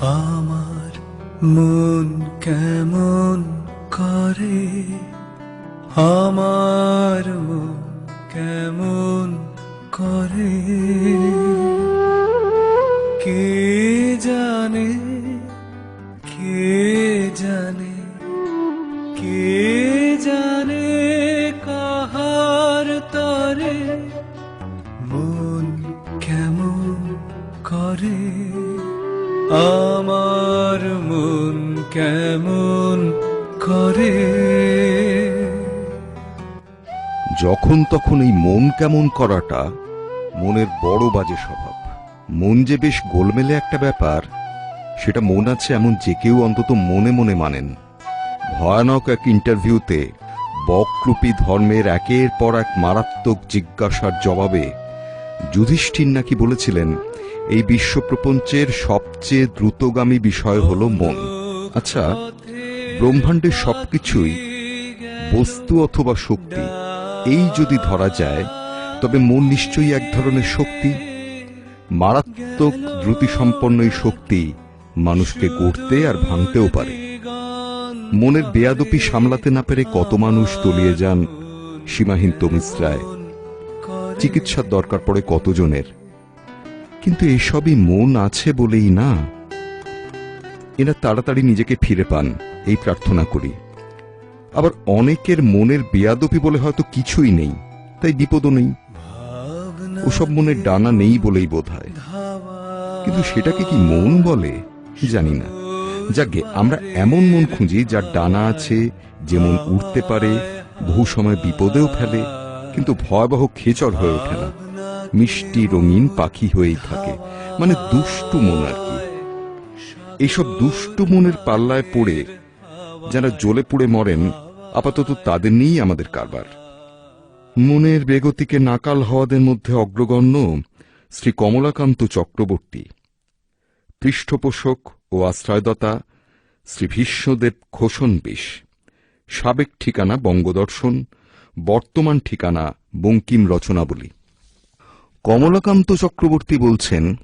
আমার মন কেমন করে? আমার মন কেমন করে? কে জানে কে জানে কে জানে কাহার তরে? মন কেমন করে? আমার মন কেমন করে? যখন তখন এই মন কেমন করাটা মনের বড় বাজে স্বভাব। মন যে বেশ গোলমেলে একটা ব্যাপার, সেটা মন আছে এমন যে কেউ অন্তত মনে মনে মানেন। ভয়ানক এক ইন্টারভিউতে বকরূপী ধর্মের একের পর এক মারাত্মক জিজ্ঞাসার জবাবে যুধিষ্ঠির নাকি বলেছিলেন এই বিশ্বপ্রপঞ্চের সবচেয়ে দ্রুতগামী বিষয় হল মন। আচ্ছা ব্রহ্মাণ্ডের সবকিছুই বস্তু অথবা শক্তি, এই যদি ধরা যায়, তবে মন নিশ্চয়ই এক ধরনের শক্তি। মারাত্মক দ্রুতিসম্পন্ন এই শক্তি মানুষকে গড়তে আর ভাঙতেও পারে। মনের বেয়াদপি সামলাতে না পেরে কত মানুষ তলিয়ে যান সীমাহীন তমিশ্রায়। চিকিৎসার দরকার পড়ে কতজনের? কিন্তু এসবই মন আছে বলেই না। এরা তাড়াতাড়ি নিজেকে ফিরে পান, এই প্রার্থনা করি। আবার অনেকের মনের বেয়াদপি বলে হয়তো কিছুই নেই, তাই বিপদও নেই। ওসব মনের ডানা নেই বলেই বোধ হয় কিন্তু সেটাকে কি মন বলে? জানি না। যাকে আমরা এমন মন খুঁজি যার ডানা আছে যেমন উঠতে পারে, বহু সময় বিপদেও ফেলে, কিন্তু ভয়াবহ খেচর হয়ে ওঠে না। মিষ্টি রঙিন পাখি হয়েই থাকে। মানে দুষ্টু মন আর কি। এইসব দুষ্টু মনের পাল্লায় পড়ে যারা জ্বলে পুড়ে মরেন, আপাতত তাদের নিয়েই আমাদের কারবার। মনের বেগতিকে নাকাল হওয়াদের মধ্যে অগ্রগণ্য শ্রী কমলাকান্ত চক্রবর্তী। পৃষ্ঠপোষক ও আশ্রয়দাতা শ্রী ভীষ্মদেব ঘোষণ বিষ সাবেক ঠিকানা বঙ্গদর্শন, বর্তমান ঠিকানা বঙ্কিম রচনাবলী। কমলাকান্ত চক্রবর্তী বলছেন,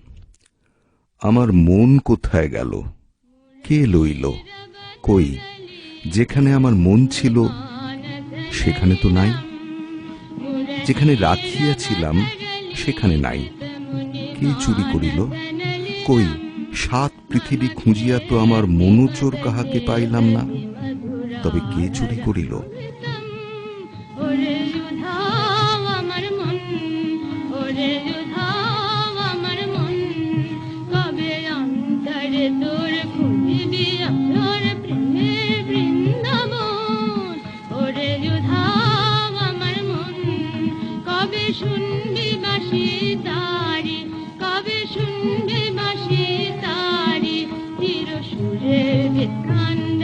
আমার মন কোথায় গেল? কে লইল? কই? যেখানে আমার মন ছিল, সেখানে তো নাই। যেখানে রাখিয়াছিলাম, সেখানে নাই। কে চুরি করিল? কই? সাত পৃথিবী খুঁজিয়া তো আমার মনোচোর কাহাকে পাইলাম না। তবে কে চুরি করিল? விற்றான்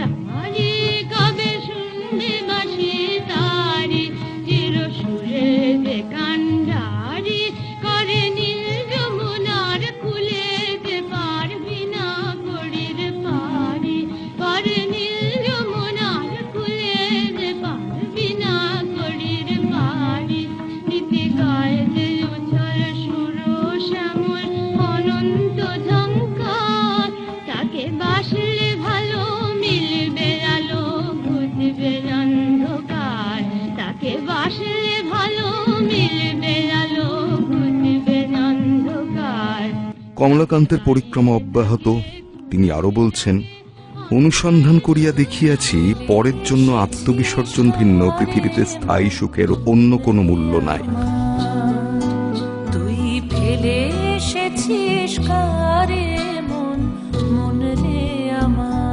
কমলাকান্তের পরিক্রমা অব্যাহত, তিনি আরও বলছেন, অনুসন্ধান করিয়া দেখিয়াছি পরের জন্য আত্মবিসর্জন ভিন্ন পৃথিবীতে স্থায়ী সুখের অন্য কোনো মূল্য নাই। তুই ফেলে এসেছিস কারে মন? মন রে আমার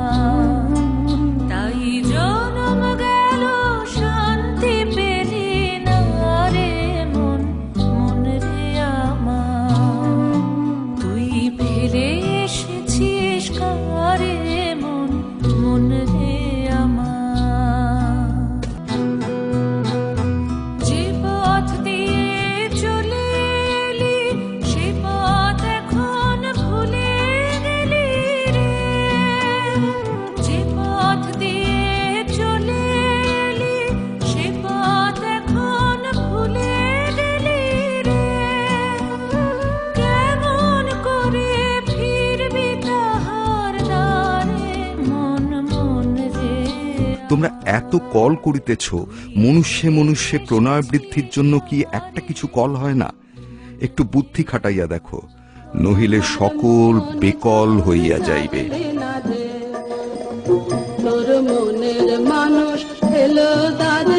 তোমরা এত কল করিতেছ, মনুষ্যে মনুষ্যে প্রণয় বৃদ্ধির জন্য কি একটা কিছু কল হয় না? একটু বুদ্ধি খাটাইয়া দেখো, নহিলে সকল বেকল হইয়া যাইবে। মনের মানুষ হেলো তাদের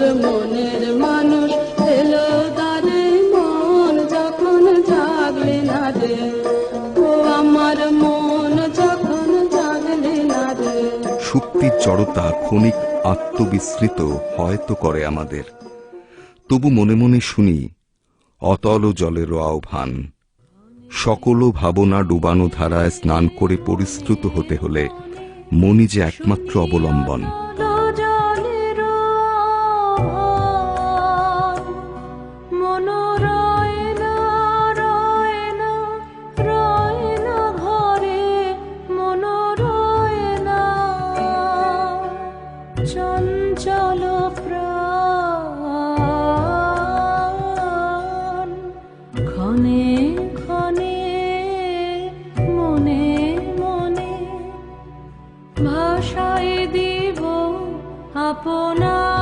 মন মন শক্তির জড়তা ক্ষণিক আত্মবিস্মৃত হয়তো করে আমাদের। তবু মনে মনে শুনি, অতল জলের আহ্বান। সকল ভাবনা ডুবানো ধারায় স্নান করে পরিশ্রুত হতে হলে মনই যে একমাত্র অবলম্বন। ভাষায় দিব আপনারে